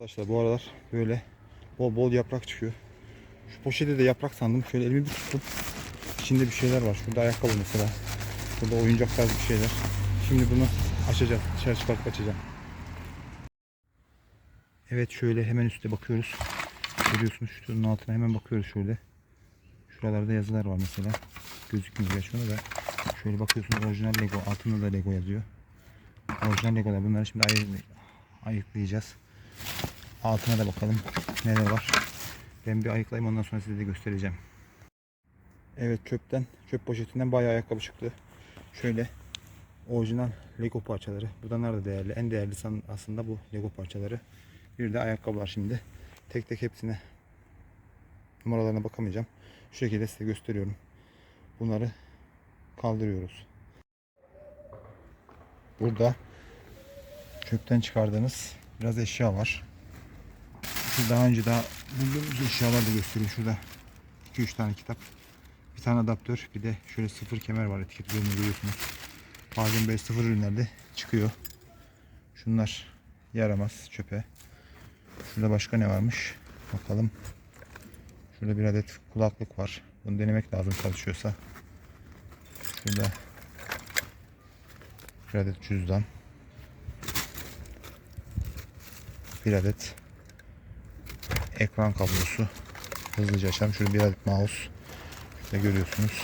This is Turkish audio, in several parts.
Arkadaşlar bu aralar böyle bol bol yaprak çıkıyor. Şu poşete de yaprak sandım. Şöyle elimi bir tuttum. İçinde bir şeyler var. Şurada ayakkabı mesela. Burada oyuncak tarzı bir şeyler. Şimdi bunu açacağım. Dışarı çıkartıp açacağım. Evet şöyle hemen üstte bakıyoruz. Görüyorsunuz şunun altına hemen bakıyoruz şöyle. Şuralarda yazılar var mesela. Gözükmüyor gerçi ona da. Şöyle bakıyorsunuz orijinal Lego. Altında da Lego yazıyor. Orijinal Legolar. Bunları şimdi ayır, ayıklayacağız. Altına da bakalım neler var. Ben bir ayıklayayım ondan sonra size de göstereceğim. Evet çöpten, çöp poşetinden bayağı ayakkabı çıktı. Şöyle orijinal Lego parçaları. Bunlar da değerli. En değerli aslında bu Lego parçaları. Bir de ayakkabılar şimdi. Tek tek hepsine numaralarına bakamayacağım. Şu şekilde size gösteriyorum. Bunları kaldırıyoruz. Burada çöpten çıkardığınız biraz eşya var. Şu daha önce daha bulduğumuz eşyalar da göstereyim. Şurada 2-3 tane kitap. Bir tane adaptör. Bir de şöyle sıfır kemer var. Etiket üzerinde görüyorsunuz. Bazen böyle sıfır ürünlerde çıkıyor. Şunlar yaramaz çöpe. Şurada başka ne varmış? Bakalım. Şurada bir adet kulaklık var. Bunu denemek lazım çalışıyorsa. Şurada bir adet cüzdan. Bir adet ekran kablosu. Hızlıca açalım. Şurada bir adet mouse. Şurada görüyorsunuz.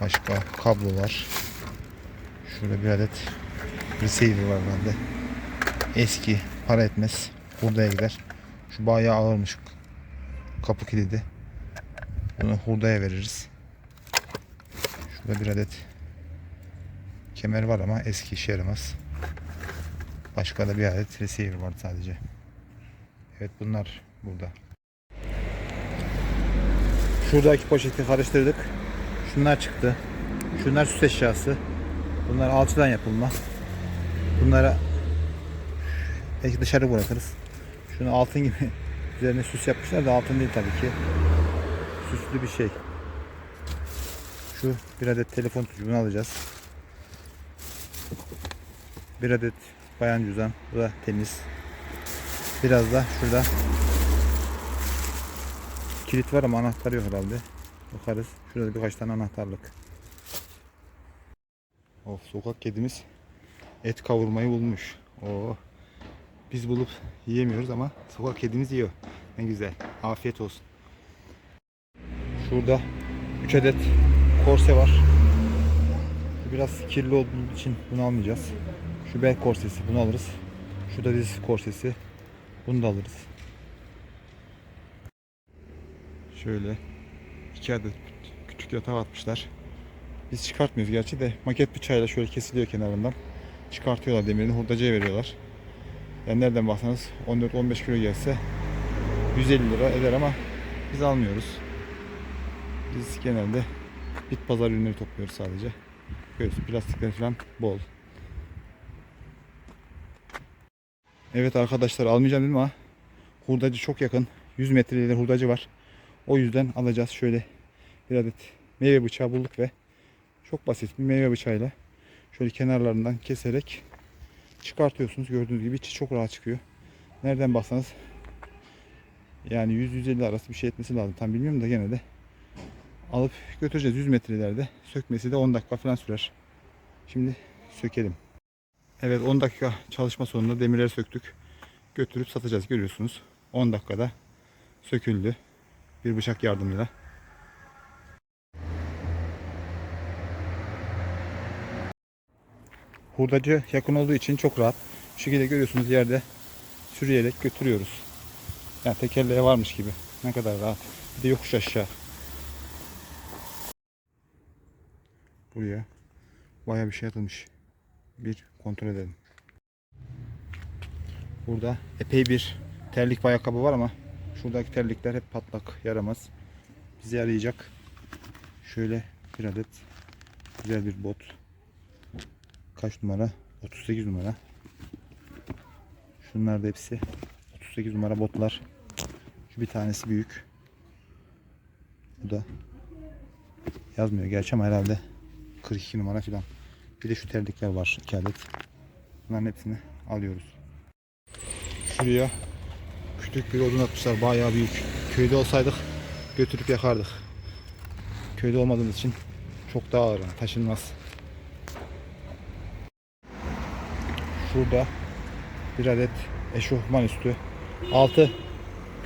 Başka kablolar. Şurada bir adet receiver var bende. Eski para etmez. Hurdaya gider. Şu bayağı ağırmış. Kapı kilidi. Bunu hurdaya veririz. Şurada bir adet kemer var ama eski işe yaramaz. Başka da bir adet receiver var sadece. Evet bunlar burada. Şuradaki poşeti karıştırdık. Şunlar çıktı. Şunlar süs eşyası. Bunlar alçıdan yapılma. Bunlara belki dışarı bırakırız. Şunu altın gibi üzerine süs yapmışlar da altın değil tabii ki. Süslü bir şey. Şu bir adet telefon tutucu bunu alacağız. Bir adet bayan cüzdan. Bu da temiz. Biraz da şurada kilit var ama anahtar yok herhalde. Bakarız. Şurada birkaç tane anahtarlık. Of sokak kedimiz et kavurmayı bulmuş. Oo. Biz bulup yiyemiyoruz ama sokak kedimiz yiyor. Ne güzel. Afiyet olsun. Şurada 3 adet korse var. Biraz kirli olduğu için bunu almayacağız. Şu bel korsesi bunu alırız. Şu da diz korsesi. Bunu da alırız. Şöyle iki adet küçük yatak atmışlar. Biz çıkartmıyoruz gerçi de maket bıçağıyla şöyle kesiliyor kenarından. Çıkartıyorlar demirini hurdacıya veriyorlar. Yani nereden baksanız 14-15 kilo gelse 150 lira eder ama biz almıyoruz. Biz genelde bit pazar ürünleri topluyoruz sadece. Görüyorsun plastikler falan bol. Evet arkadaşlar almayacağım dedim ama hurdacı çok yakın. 100 metre ileride hurdacı var. O yüzden alacağız. Şöyle bir adet meyve bıçağı bulduk ve çok basit bir meyve bıçağıyla şöyle kenarlarından keserek çıkartıyorsunuz. Gördüğünüz gibi içi çok rahat çıkıyor. Nereden baksanız yani 100-150 arası bir şey etmesi lazım. Tam bilmiyorum da gene de alıp götüreceğiz 100 metrelerde. Sökmesi de 10 dakika falan sürer. Şimdi sökelim. Evet 10 dakika çalışma sonunda demirleri söktük. Götürüp satacağız görüyorsunuz. 10 dakikada söküldü. Bir bıçak yardımıyla. Hurdacı yakın olduğu için çok rahat. Şu şekilde görüyorsunuz yerde sürüyerek götürüyoruz. Yani tekerleğe varmış gibi. Ne kadar rahat. Bir de yokuş aşağı. Buraya baya bir şey atılmış. Bir kontrol edelim. Burada epey bir terlik ve ayakkabı var ama şuradaki terlikler hep patlak, yaramaz. Bize yarayacak. Şöyle bir adet güzel bir bot. Kaç numara? 38 numara. Şunlar da hepsi 38 numara botlar. Şu bir tanesi büyük. Bu da yazmıyor gerçi ama herhalde 42 numara falan. Bir de şu terlikler var iki adet. Bunların hepsini alıyoruz. Şuraya büyük bir odun atmışlar. Bayağı büyük. Köyde olsaydık götürüp yakardık. Köyde olmadığımız için çok daha ağır. Taşınmaz. Şurada bir adet eşofman üstü. Altı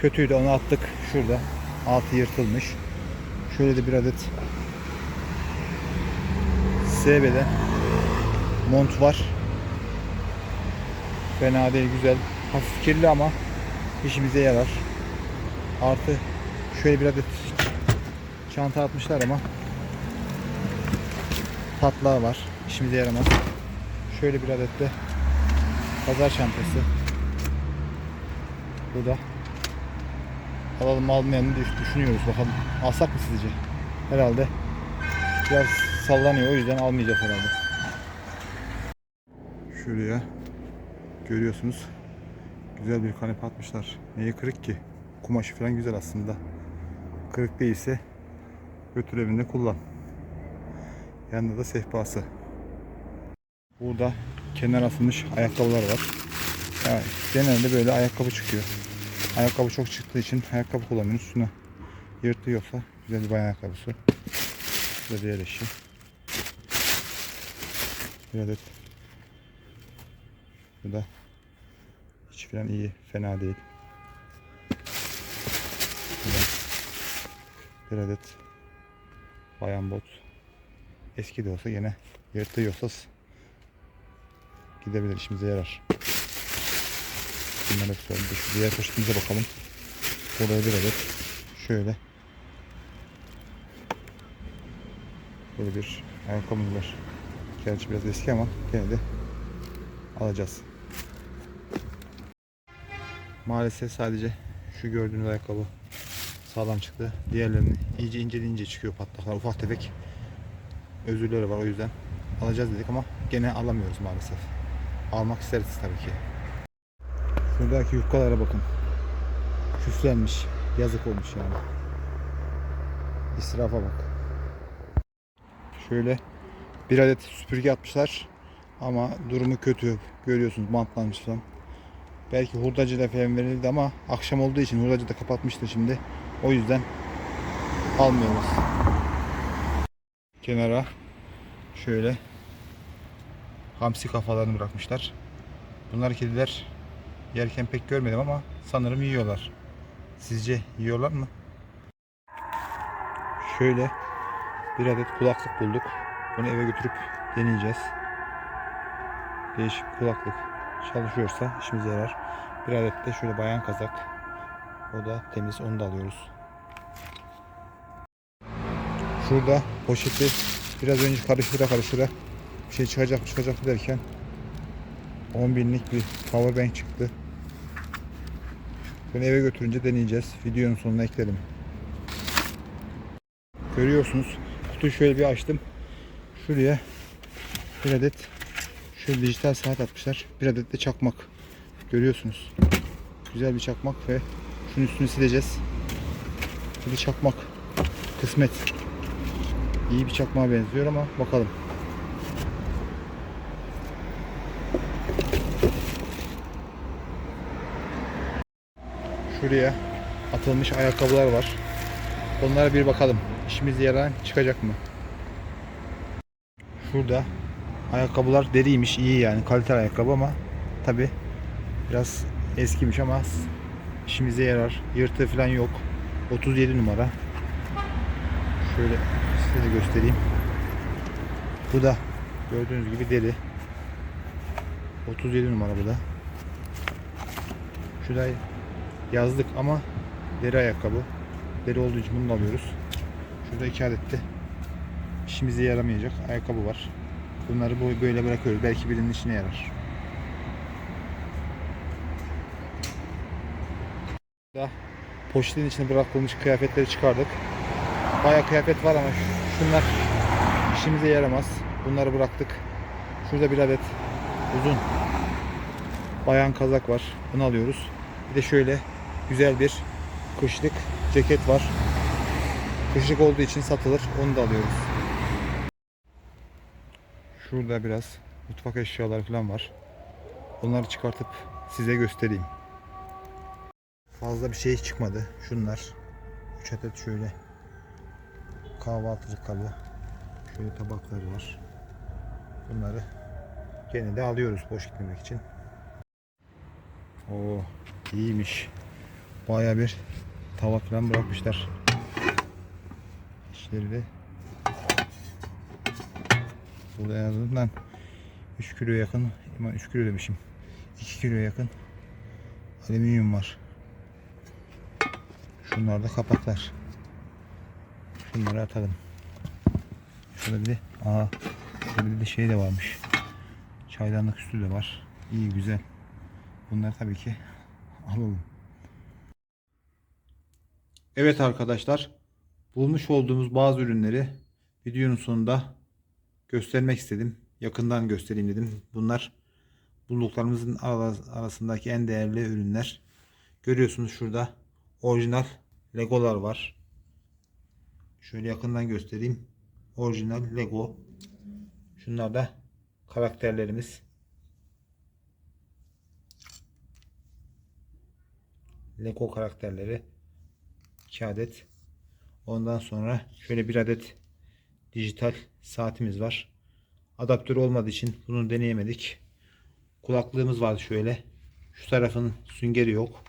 kötüydü onu attık. Şurada. Altı yırtılmış. Şöyle de bir adet SB'den mont var. Fena değil güzel. Hafif kirli ama işimize yarar. Artı şöyle bir adet çanta atmışlar ama patlağı var. İşimize yaramaz. Şöyle bir adet de pazar çantası. Bu da alalım mı almayalım diye düşünüyoruz bakalım. Alsak mı sizce? Herhalde biraz sallanıyor o yüzden almayacağız herhalde. Şuraya görüyorsunuz güzel bir kanepe atmışlar. Neyi kırık ki? Kumaşı falan güzel aslında. Kırık değilse götür evinde kullan. Yanında da sehpası. Burada kenar asılmış ayakkabılar var. Yani genelde böyle ayakkabı çıkıyor. Ayakkabı çok çıktığı için ayakkabı kullanıyoruz. Üstüne yırtıyorsa güzel bir bayan ayakkabısı. Şurada diğer eşi. Bir adet. Bu da hiç falan iyi. Fena değil. Bir adet bayan bot. Eski de olsa yine yırtıyorsa gidebilir işimize yarar. Bunları söyledim. Şu diğer poşetimize bakalım. Burada bir adet şöyle böyle bir ayakkabımız var. Gerçi biraz eski ama gene de alacağız. Maalesef sadece şu gördüğünüz ayakkabı sağlam çıktı. Diğerlerinin iyice ince ince çıkıyor patlaklar. Ufak tefek özürleri var o yüzden alacağız dedik ama gene alamıyoruz maalesef. Almak isteriz tabii ki. Şuradaki yufkalara bakın. Küflenmiş. Yazık olmuş yani. İsrafa bak. Şöyle bir adet süpürge atmışlar. Ama durumu kötü. Görüyorsunuz bantlanmış falan. Belki hurdacıyla falan verildi ama akşam olduğu için hurdacı da kapatmıştı şimdi. O yüzden almıyoruz. Kenara şöyle hamsi kafalarını bırakmışlar. Bunlar kediler yerken pek görmedim ama sanırım yiyorlar. Sizce yiyorlar mı? Şöyle bir adet kulaklık bulduk. Bunu eve götürüp deneyeceğiz. Değişik kulaklık çalışıyorsa işimize yarar. Bir adet de şöyle bayan kazak. O da temiz onu da alıyoruz. Şurada poşeti biraz önce karıştıra karıştıra bir şey çıkacak çıkacak derken 10 binlik bir powerbank çıktı. Bunu eve götürünce deneyeceğiz. Videonun sonuna eklerim. Görüyorsunuz. Kutuyu şöyle bir açtım. Şuraya bir adet şöyle dijital saat atmışlar. Bir adet de çakmak. Görüyorsunuz. Güzel bir çakmak ve şunun üstünü sileceğiz. Bir çakmak. Kısmet. İyi bir çakmağa benziyor ama bakalım. Şuraya atılmış ayakkabılar var. Onlara bir bakalım. İşimize yarayan çıkacak mı? Şurada ayakkabılar deriymiş, iyi yani kalite ayakkabı ama tabi biraz eskimiş ama işimize yarar. Yırtığı falan yok. 37 numara. Şöyle size göstereyim. Bu da gördüğünüz gibi deri. 37 numara bu da. Şu da yazlık ama deri ayakkabı. Deri olduğu için bunu da alıyoruz. Şurada iki adet de işimize yaramayacak ayakkabı var. Bunları bu- böyle bırakıyoruz. Belki birinin işine yarar. Poşetin içine bırakılmış kıyafetleri çıkardık. Bayağı kıyafet var ama şu- şunlar işimize yaramaz. Bunları bıraktık. Şurada bir adet uzun bayan kazak var. Bunu alıyoruz. Bir de şöyle güzel bir kışlık ceket var. Kışlık olduğu için satılır. Onu da alıyoruz. Şurada biraz mutfak eşyaları falan var. Onları çıkartıp size göstereyim. fazla bir şey çıkmadı. Şunlar. 3 adet şöyle kahvaltılık kabı. Şöyle tabakları var. Bunları gene de alıyoruz boş gitmemek için. Oo iyiymiş. Baya bir tava falan bırakmışlar. İşleri de burada en azından 3 kilo yakın, aman 3 kilo demişim. 2 kilo yakın alüminyum var. Şunlar da kapaklar. Şunları atalım. Şurada bir de aha şurada bir de şey de varmış. Çaydanlık üstü de var. İyi güzel. Bunlar tabii ki alalım. Evet arkadaşlar. Bulmuş olduğumuz bazı ürünleri videonun sonunda göstermek istedim. Yakından göstereyim dedim. Bunlar bulduklarımızın ara- arasındaki en değerli ürünler. Görüyorsunuz şurada orijinal legolar var. Şöyle yakından göstereyim. Orijinal lego. Şunlar da karakterlerimiz. Lego karakterleri 2 adet. Ondan sonra şöyle bir adet dijital saatimiz var. Adaptör olmadığı için bunu deneyemedik. Kulaklığımız var şöyle. Şu tarafın süngeri yok.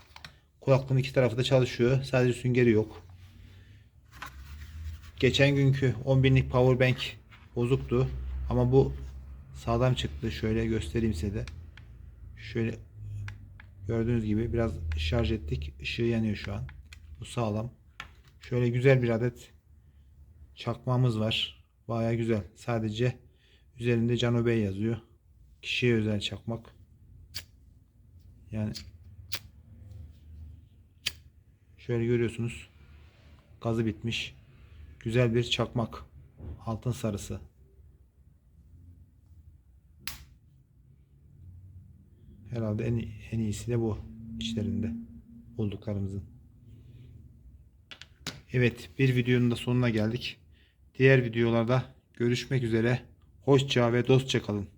Kulaklığın iki tarafı da çalışıyor. Sadece süngeri yok. Geçen günkü 10 binlik power bank bozuktu. Ama bu sağlam çıktı. Şöyle göstereyim size de. Şöyle gördüğünüz gibi biraz şarj ettik. Işığı yanıyor şu an. Bu sağlam. Şöyle güzel bir adet çakmağımız var. Baya güzel. Sadece üzerinde Cano Bey yazıyor. Kişiye özel çakmak. Yani şöyle görüyorsunuz. Gazı bitmiş. Güzel bir çakmak. Altın sarısı. Herhalde en, en iyisi de bu içlerinde bulduklarımızın. Evet bir videonun da sonuna geldik. Diğer videolarda görüşmek üzere. Hoşça ve dostça kalın.